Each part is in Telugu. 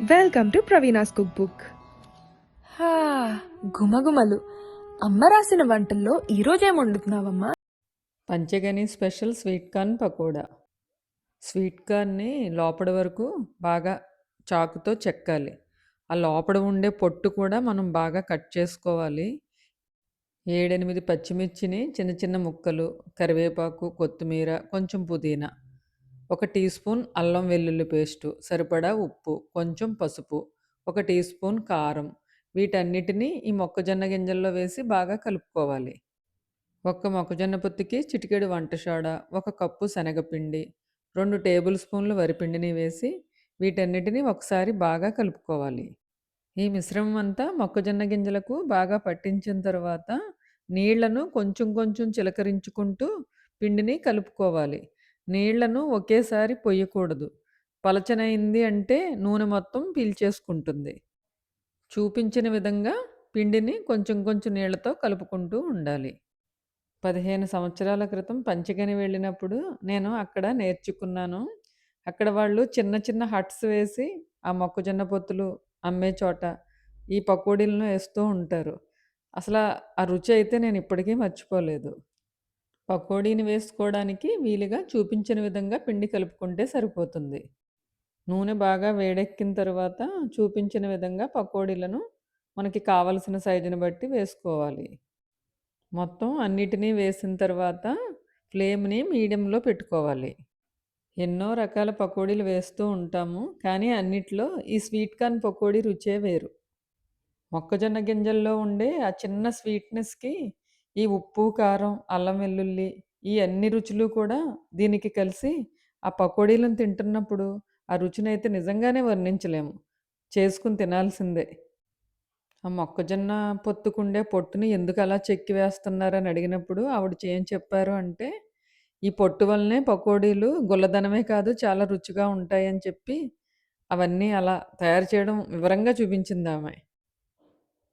Welcome to Praveena's cook book హా గుమగుమలు అమ్మ రాసిన వంటల్లో ఈరోజు ఏం వండుతున్నావమ్మా? Panchgani special sweet corn pakoda. Sweet కార్న్ని లోపల వరకు బాగా చాకుతో చెక్కాలి. ఆ లోపల ఉండే పొట్టు కూడా మనం బాగా కట్ చేసుకోవాలి. ఏడెనిమిది పచ్చిమిర్చిని చిన్న చిన్న ముక్కలు కరివేపాకు కొత్తిమీర కొంచెం పుదీనా. ఒక టీ స్పూన్ అల్లం వెల్లుల్లి పేస్టు సరిపడా ఉప్పు కొంచెం పసుపు ఒక టీ స్పూన్ కారం. వీటన్నిటిని ఈ మొక్కజొన్న గింజల్లో వేసి బాగా కలుపుకోవాలి. ఒక్క మొక్కజొన్న పొత్తికి చిటికెడు వంట సోడా ఒక కప్పు శనగపిండి రెండు టేబుల్ స్పూన్లు వరిపిండిని వేసి వీటన్నిటిని ఒకసారి బాగా కలుపుకోవాలి. ఈ మిశ్రమం అంతా మొక్కజొన్న గింజలకు బాగా పట్టించిన తర్వాత నీళ్ళను కొంచెం కొంచెం చిలకరించుకుంటూ పిండిని కలుపుకోవాలి. నీళ్ళను ఒకేసారి పొయ్యకూడదు. పలచనైంది అంటే నూనె మొత్తం పీల్చేసుకుంటుంది. చూపించిన విధంగా పిండిని కొంచెం కొంచెం నీళ్ళతో కలుపుకుంటూ ఉండాలి. పదిహేను సంవత్సరాల క్రితం పంచగని వెళ్ళినప్పుడు నేను అక్కడ నేర్చుకున్నాను. అక్కడ వాళ్ళు చిన్న చిన్న హట్స్ వేసి ఆ మొక్కజొన్న పొత్తులు అమ్మే చోట ఈ పకోడీలను వేస్తూ ఉంటారు. అసలు ఆ రుచి అయితే నేను ఇప్పటికీ మర్చిపోలేదు. పకోడీని వేసుకోవడానికి వీలుగా చూపించిన విధంగా పిండి కలుపుకుంటే సరిపోతుంది. నూనె బాగా వేడెక్కిన తర్వాత చూపించిన విధంగా పకోడీలను మనకి కావలసిన సైజుని బట్టి వేసుకోవాలి. మొత్తం అన్నిటినీ వేసిన తర్వాత ఫ్లేమ్ని మీడియంలో పెట్టుకోవాలి. ఎన్నో రకాల పకోడీలు వేస్తూ ఉంటాము కానీ అన్నిట్లో ఈ స్వీట్ కార్న్ పకోడీ రుచే వేరు. మొక్కజొన్న గింజల్లో ఉండే ఆ చిన్న స్వీట్నెస్కి ఈ ఉప్పు కారం అల్లం వెల్లుల్లి ఈ అన్ని రుచులు కూడా దీనికి కలిసి ఆ పకోడీలను తింటున్నప్పుడు ఆ రుచినైతే నిజంగానే వర్ణించలేము. చేసుకుని తినాల్సిందే. ఆ మొక్కజొన్న పొత్తుకుండే పొట్టుని ఎందుకు అలా చెక్కి వేస్తున్నారని అడిగినప్పుడు ఆవిడ ఏం చెప్పారు అంటే ఈ పొట్టు వల్లనే పకోడీలు గుల్లదనమే కాదు చాలా రుచిగా ఉంటాయని చెప్పి అవన్నీ అలా తయారు చేయడం వివరంగా చూపించింది ఆమె.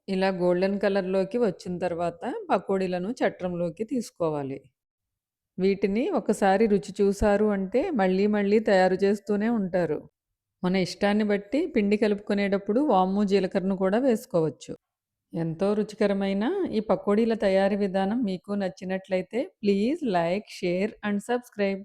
ఇలా గోల్డెన్ కలర్లోకి వచ్చిన తర్వాత పకోడీలను చట్రంలోకి తీసుకోవాలి. వీటిని ఒకసారి రుచి చూసారు అంటే మళ్ళీ మళ్ళీ తయారు చేస్తూనే ఉంటారు. మన ఇష్టాన్ని బట్టి పిండి కలుపుకునేటప్పుడు వాము జీలకర్రను కూడా వేసుకోవచ్చు. ఎంతో రుచికరమైన ఈ పకోడీల తయారీ విధానం మీకు నచ్చినట్లయితే please like share and subscribe.